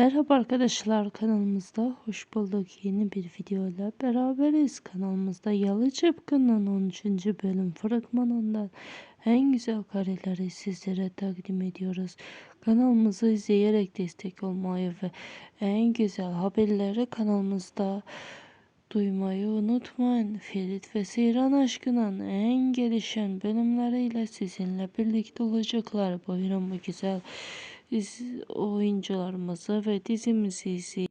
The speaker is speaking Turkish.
Merhaba arkadaşlar kanalımızda hoş bulduk. Yeni bir videoyla beraberiz. Kanalımızda Yalı Çapkın'ın 13. bölüm fragmanından en güzel kareleri sizlere takdim ediyoruz. Kanalımızı izleyerek destek olmayı ve en güzel haberleri kanalımızda duymayı unutmayın. Ferit ve Seyran aşkının en gelişen bölümleriyle sizinle birlikte olacaklar. Buyurun bu güzel iz- oyuncularımızı ve dizimizi izleyin.